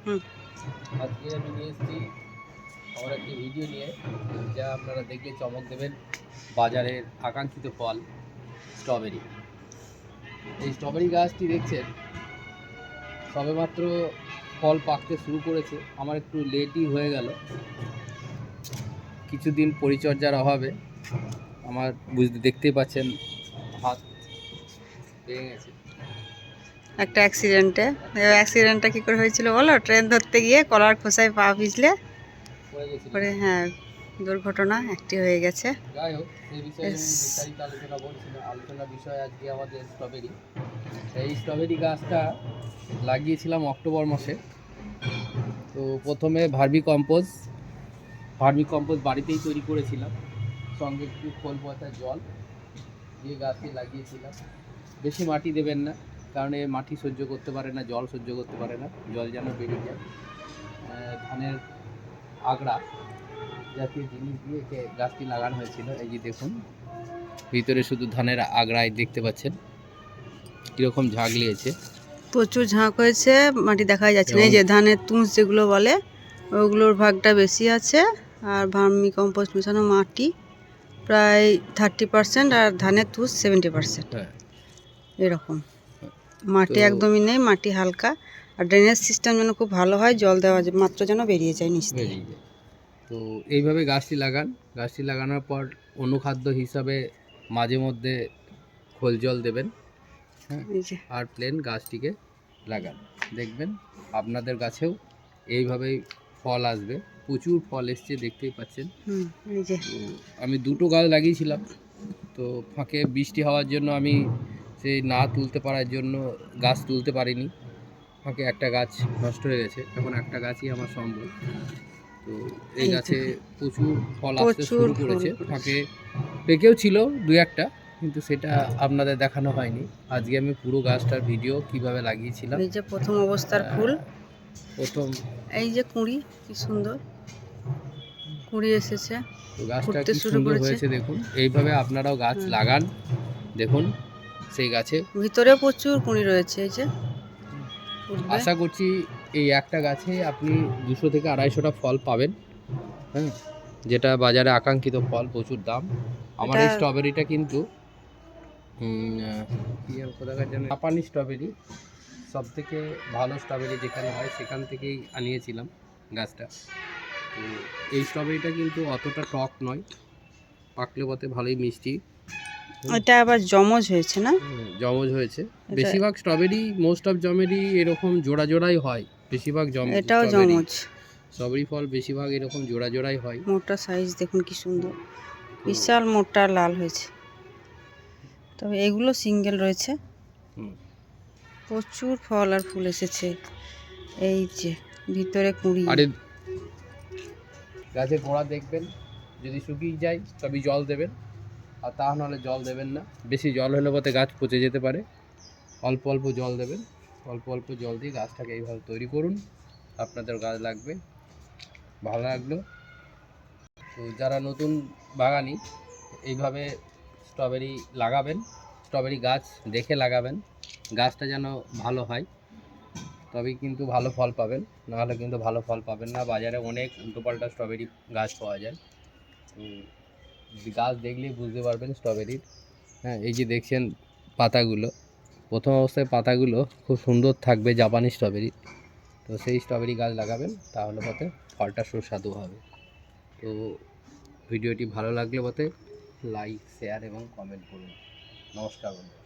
আজকে আমি নিয়ে এসেছি আমার একটি ভিডিও নিয়ে, যা আপনারা দেখলে চমক দেবেন বাজারের আকাঙ্ক্ষিত ফল স্ট্রবেরি এই স্ট্রবেরি গাছটি দেখছেন, সবেমাত্র ফল পাকতে শুরু করেছে। আমার একটু লেটই হয়ে গেল। কিছুদিন পরিচর্যার অভাবে আমার বুঝতে দেখতেই পাচ্ছেন, হাত ভেঙে গেছে। একটা অ্যাক্সিডেন্টে অ্যাক্সিডেন্টটা কী করে হয়েছিল বলো? ট্রেন ধরতে গিয়ে কলার খোসায় পা গেছিল পরে হ্যাঁ দুর্ঘটনা একটি হয়ে গেছে। যাই হোক সেই বিষয়ে. বিস্তারিত আলোচনা বলছিলাম আলোচনার বিষয় আজকে আমাদের স্ট্রবেরি এই স্ট্রবেরি গাছটা লাগিয়েছিলাম অক্টোবর মাসে। তো প্রথমে ভার্মি কম্পোজ ভার্মি কম্পোজ বাড়িতেই তৈরি করেছিলাম। সঙ্গে একটু খোল পচা জল দিয়ে গাছটি লাগিয়েছিলাম। বেশি মাটি দেবেন না। কারণ এ মাটি সহ্য করতে পারে না জল সহ্য করতে পারে না জল যেন বেরিয়ে যায়। ধানের আগড়া জাতীয় জিনিস দিয়ে একে গাছটি লাগানো হয়েছিল। এই যে দেখুন ভিতরে শুধু ধানের আগড়ায় দেখতে পাচ্ছেন। কীরকম ঝাঁকলিয়েছে। প্রচুর ঝাঁক হয়েছে মাটি দেখা যাচ্ছে না। এই যে ধানের তুষ যেগুলো বলে ওগুলোর ভাগটা বেশি আছে আর ভার্মি কম্পোস্ট মেশানো মাটি প্রায় থার্টি পার্সেন্ট আর ধানের তুষ সেভেন্টি পার্সেন্ট হ্যাঁ। এরকম। মাটি একদমই নেই মাটি হালকা। আর ড্রেনেজ সিস্টেম যেন খুব ভালো হয় জল দেওয়া যায়- মাত্র যেন বেরিয়ে যায় নিচ থেকে তো এইভাবে গাছটি লাগান। গাছটি লাগানোর পর অনুখাদ্য হিসাবে মাঝে মধ্যে খোল জল দেবেন হ্যাঁ? আর প্লেন গাছটিকে লাগান। দেখবেন আপনাদের গাছেও এইভাবেই ফল আসবে। প্রচুর ফল এসছে দেখতেই পাচ্ছেন। আমি দুটো গাছ লাগিয়েছিলাম। তো ফাঁকে বৃষ্টি হওয়ার জন্য আমি সেই না তুলতে পারার জন্য গাছ তুলতে পারিনি। ফাঁকে একটা গাছ নষ্ট হয়ে গেছে। এখন একটা গাছই আমার সম্ভব তো এই গাছে প্রচুর ফল আসতে শুরু করেছে। ফাঁকে পেকেও ছিল দু একটা কিন্তু সেটা আপনাদের দেখানো হয়নি। আজকে আমি পুরো গাছটার ভিডিও কীভাবে লাগিয়েছিলাম। এই যে প্রথম অবস্থার ফুল। প্রথম এই যে কুঁড়ি কি সুন্দর। কুঁড়ি এসেছে। গাছটা কি সুন্দর হয়েছে দেখুন। এইভাবে আপনারাও গাছ লাগান। দেখুন। সেই গাছে। ভিতরে প্রচুর কুঁড়ি রয়েছে এই যে। আশা করছি এই একটা গাছে আপনি দুশো থেকে আড়াইশোটা ফল পাবেন হ্যাঁ? যেটা বাজারে আকাঙ্ক্ষিত ফল প্রচুর দাম। আমার এই স্ট্রবেরিটা কিন্তু জাপানি স্ট্রবেরি সব থেকে ভালো স্ট্রবেরি যেখানে হয় সেখান থেকেই আনিয়েছিলাম গাছটা। তো এই স্ট্রবেরিটা কিন্তু অতটা টক নয় পাকলে পথে ভালোই মিষ্টি। এটা আবার জমজ হয়েছে না? জমজ হয়েছে। বেশিরভাগ স্ট্রবেরি মোস্ট অফ জমেরি এরকম জোড়া জোড়াই হয়। বেশিরভাগ জম এটাও জমজ স্ট্রবেরি ফল বেশিরভাগ এরকম জোড়া জোড়াই হয়। মোটা সাইজ দেখুন কি সুন্দর। বিশাল মোটা লাল হয়েছে। তবে এগুলো সিঙ্গেল রয়েছে। প্রচুর ফল আর ফুল এসেছে। এই যে ভিতরে কুঁড়ি। আরে গাছের গোড়া দেখবেন। যদি শুকিয়ে যায় তবে জল দেবেন। আর তা নাহলে জল দেবেন না। বেশি জল হলে পথে গাছ পচে যেতে পারে। অল্প অল্প জল দেবেন। অল্প অল্প জল দিয়ে গাছটাকে এইভাবে তৈরি করুন। আপনাদের গাছ লাগবে। ভালো লাগল। তো যারা নতুন বাগানি, এইভাবে স্ট্রবেরি লাগাবেন, স্ট্রবেরি গাছ দেখে লাগাবেন। গাছটা যেন ভালো হয়, তবেই কিন্তু ভালো ফল পাবেন। নাহলে কিন্তু ভালো ফল পাবেন না। বাজারে অনেক উল্টোপাল্টা স্ট্রবেরি গাছ পাওয়া যায়। তো গাছ দেখলেই বুঝতে পারবেন স্ট্রবেরির হ্যাঁ এই যে দেখছেন পাতাগুলো। প্রথম অবস্থায় পাতাগুলো খুব সুন্দর থাকবে জাপানি স্ট্রবেরি তো সেই স্ট্রবেরি গাছ লাগাবেন, তাহলে পথে ফলটা সুস্বাদু হবে। তো ভিডিওটি ভালো লাগলে পথে লাইক শেয়ার এবং কমেন্ট করুন। নমস্কার বন্ধুরা।